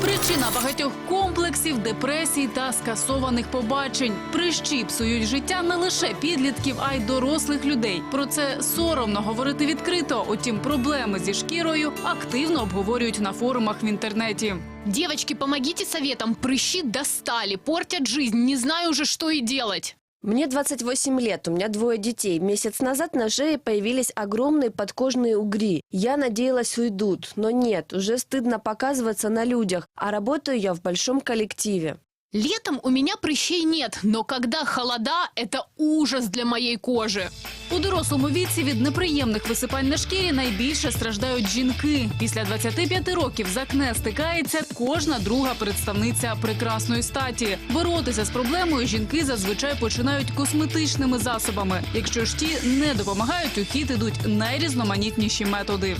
Причина багатьох комплексів, депресій та скасованих побачень. Прищі псують життя не лише підлітків, а й дорослих людей. Про це соромно говорити відкрито. Утім, проблеми зі шкірою активно обговорюють на форумах в інтернеті. Девочки, помогите советом. Прыщи достали, портят жизнь. Не знаю уже, что и делать. Мне 28 лет, у меня двое детей. Месяц назад на шее появились огромные подкожные угри. Я надеялась уйдут, но нет, уже стыдно показываться на людях, а работаю я в большом коллективе. Летом у меня прыщей нет, но когда холода, это ужас для моей кожи. У дорослому віці від неприємних висипань на шкірі найбільше страждають жінки. Після 25 років з акне стикається кожна друга представниця прекрасної статі. Боротися з проблемою жінки зазвичай починають косметичними засобами. Якщо ж ті не допомагають, у хід ідуть найрізноманітніші методи.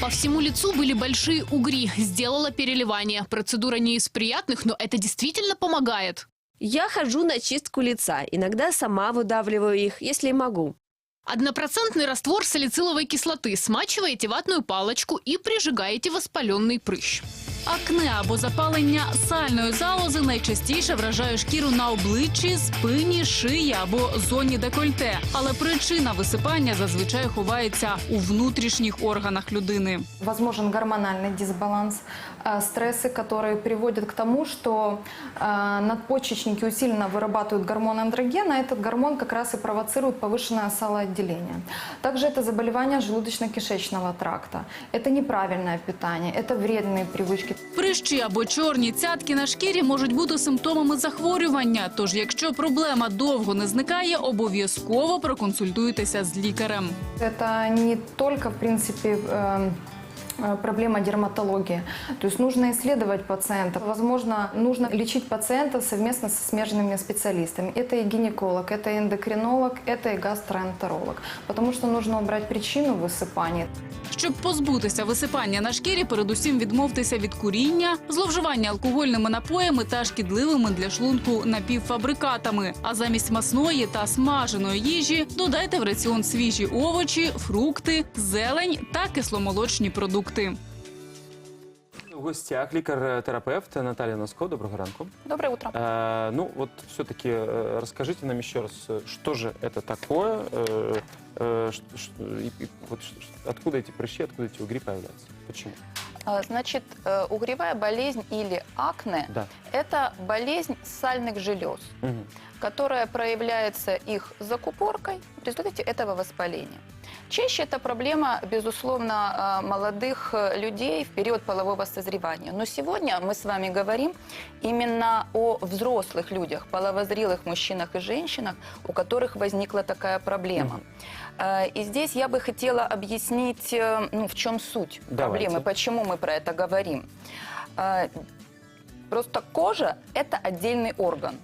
По всему лицу были большие угри. Сделала переливание. Процедура не из приятных, но это действительно помогает. Я хожу на чистку лица, иногда сама выдавливаю их, если могу. Однопроцентный раствор салициловой кислоты. Смачиваете ватную палочку и прижигаете воспаленный прыщ. Акне або запалення сальної залози найчастіше вражає шкіру на обличчі, спині, шиї або зоні декольте. Але причина висипання зазвичай ховається у внутрішніх органах людини. Возможен гормональный дисбаланс, э, стрессы, которые приводят к тому, что э, надпочечники усиленно вырабатывают гормон андрогена, а этот гормон как раз и провоцирует повышенное салоотделение. Также это заболевание желудочно-кишечного тракта. Это неправильное питание, это вредные привычки. Прищі або чорні цятки на шкірі можуть бути симптомами захворювання. Тож, якщо проблема довго не зникає, обов'язково проконсультуйтеся з лікарем. Это не только, в принципе, эм, э, проблема дерматологии. То есть нужно исследовать пациента. Возможно, нужно лечить пациента совместно со смежными специалистами. Это и гинеколог, это и эндокринолог, это и гастроэнтеролог. Потому что нужно убрать причину высыпания. Щоб позбутися висипання на шкірі, передусім відмовтеся від куріння, зловживання алкогольними напоями та шкідливими для шлунку напівфабрикатами. А замість масної та смаженої їжі додайте в раціон свіжі овочі, фрукти, зелень та кисломолочні продукти. У гостях лікар-терапевт Наталья Носко. Доброго ранку. Доброе утро. Э, ну вот все-таки э, расскажите нам еще раз, э, что же это такое, э, э, и- и вот откуда эти прыщи, откуда эти угри появляются, почему? А, Значит, э, угревая болезнь или акне Да. – это болезнь сальных желез, Мгм. которая проявляется их закупоркой в результате этого воспаления. Чаще это проблема, безусловно, э, молодых людей в период полового созревания. Но сегодня мы с вами говорим именно о взрослых людях, половозрелых мужчинах и женщинах, у которых возникла такая проблема. Э, И здесь я бы хотела объяснить, э, ну, в чем суть Давайте. проблемы, почему мы про это говорим. Э, Просто кожа – это отдельный орган.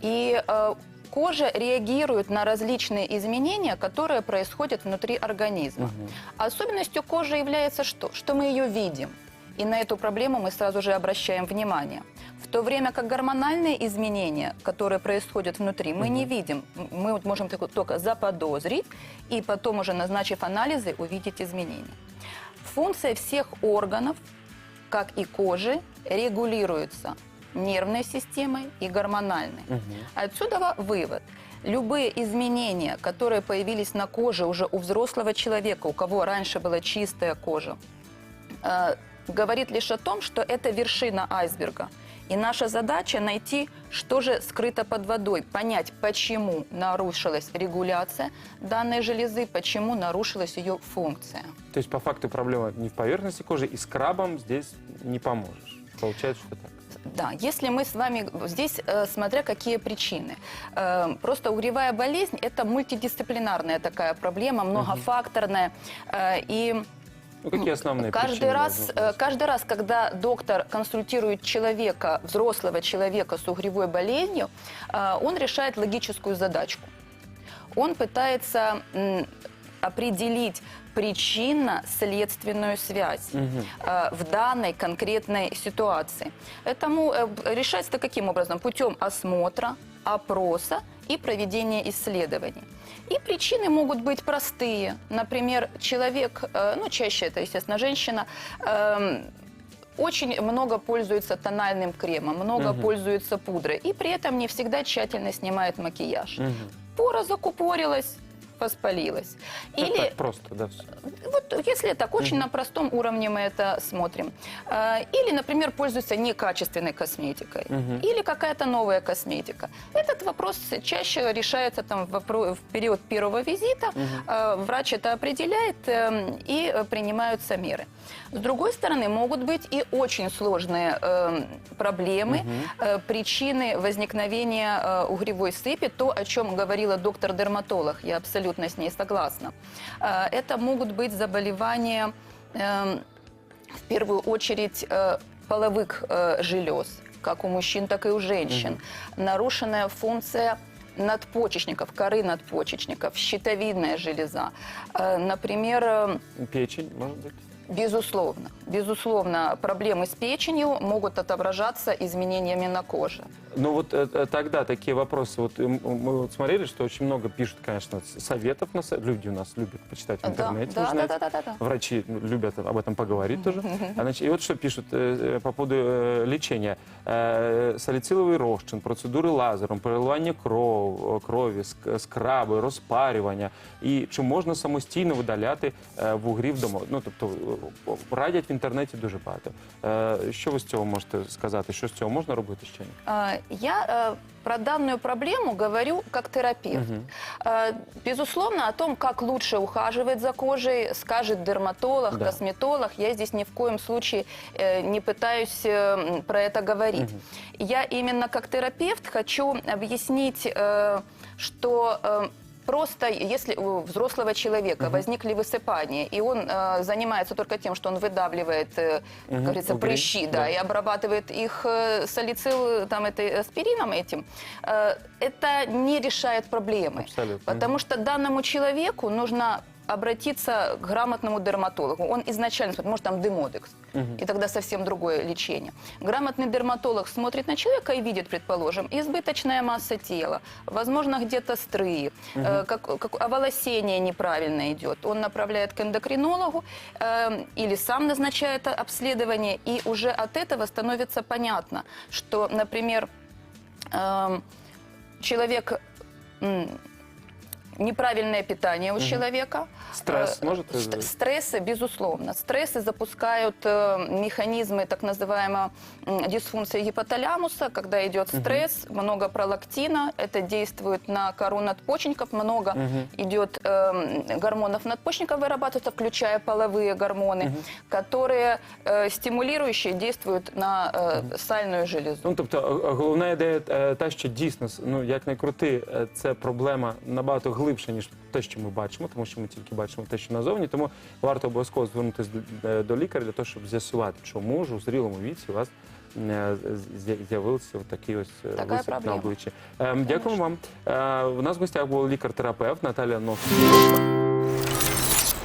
И э, кожа реагирует на различные изменения, которые происходят внутри организма. Мгм. Особенностью кожи является что? Что мы ее видим. И на эту проблему мы сразу же обращаем внимание. В то время как гормональные изменения, которые происходят внутри, мы не видим. Мы вот можем только- заподозрить и потом уже назначив анализы, увидеть изменения. Функция всех органов, как и кожи, регулируется нервной системой и гормональной. Мгм. Отсюда во- вывод. Любые изменения, которые появились на коже уже у взрослого человека, у кого раньше была чистая кожа, э, говорит лишь о том, что это вершина айсберга. И наша задача найти, что же скрыто под водой, понять, почему нарушилась регуляция данной железы, почему нарушилась ее функция. То есть по факту проблема не в поверхности кожи, и скрабом здесь не поможешь. Получается, что так. Да, если мы с вами здесь, э, смотря какие причины. Э, Просто угревая болезнь – это мультидисциплинарная такая проблема, многофакторная. Э, И Ну какие основные каждый раз, э, каждый раз, когда доктор консультирует человека, взрослого человека с угревой болезнью, э, он решает логическую задачку. Он пытается определить причинно-следственную связь э, в данной конкретной ситуации. Этому э, решается это каким образом? Путем осмотра, опроса и проведения исследований. И причины могут быть простые. Например, человек, э, ну чаще это, естественно, женщина, эм, очень много пользуется тональным кремом, много Мгм. пользуется пудрой и при этом не всегда тщательно снимает макияж. Мгм. Пора закупорилась, воспалилась. Так, Или так просто, да. вот если так, очень Мгм. на простом уровне мы это смотрим. Э, Или, например, пользуются некачественной косметикой. Мгм. Или какая-то новая косметика. Этот вопрос чаще решается там, в, период первого визита. Э, Врач это определяет эм, и э, принимаются меры. С другой стороны, могут быть и очень сложные эм, проблемы, э, причины возникновения э, угревой сыпи, то, о чем говорила доктор-дерматолог, я абсолютно с ней согласна. Э, Это могут быть заболевания, эм, в первую очередь, э, половых э, желез, как у мужчин, так и у женщин. Нарушенная функция надпочечников, коры надпочечников, щитовидная железа. Например, Печень, может быть? Безусловно. Безусловно, проблемы с печенью могут отображаться изменениями на коже. Ну вот э, э, тогда такие вопросы. Вот э, м- мы вот смотрели, что очень много пишут, конечно, с- советов на са- люди у нас любят почитать в Да, интернете. да, вы да, знаете. да, да, да. Врачи любят об этом поговорить тоже. А, значит, и вот что пишут э, э, по поводу э, лечения. Э, Саліциловий розчин, процедури лазером, переливання кров, крові, ск- скраби, розпарювання. І чи можна самостійно видаляти е, вугрі вдома? Ну, тобто е, радять в інтернеті дуже багато. Е, Що ви з цього можете сказати? Що з цього можна робити ще ні? А, Я э, про данную проблему говорю как терапевт. Мгм. Э, Безусловно, о том, как лучше ухаживать за кожей, скажет дерматолог, Да. косметолог. Я здесь ни в коем случае э, не пытаюсь э, про это говорить. Я именно как терапевт хочу объяснить, э, что э, Просто если у взрослого человека возникли высыпания, и он э, занимается только тем, что он выдавливает, э, как Мгм, говорится, угри, прыщи, да, да. и обрабатывает их э, салицил, там, этой, аспирином этим, э, это не решает проблемы. Абсолютно. Потому что данному человеку нужно обратиться к грамотному дерматологу. Он изначально смотрит, может, там демодекс, Мгм. и тогда совсем другое лечение. Грамотный дерматолог смотрит на человека и видит, предположим, избыточная масса тела, возможно, где-то стрии, э, как, как оволосение неправильно идет. Он направляет к эндокринологу э, или сам назначает обследование, и уже от этого становится понятно, что, например, эм, человек м, неправильное питание у человека. Стресс Э, может ст- вызвать? Стрессы, безусловно. Стрессы запускают э, механизмы так называемой м, дисфункции гипоталямуса, когда идет стресс, много пролактина, это действует на кору надпочечников, много идет э, гормонов надпочечников вырабатывается, включая половые гормоны, которые э, стимулирующие действуют на э, сальную железу. Ну, тобто, е, е, головна ідея е, та, що дійсно, ну, як не крути, е, це проблема набагато глибша, ніж те, що ми бачимо, тому що ми тільки бачимо те, що назовні. Тому варто обов'язково звернутися до, е, до лікаря для того, щоб з'ясувати, чому ж у зрілому віці у вас е, з'явився такий ось е, Така висип на обличчі. Ем, Дякую вам. Е, У нас в гостях був лікар-терапевт Наталія Новська.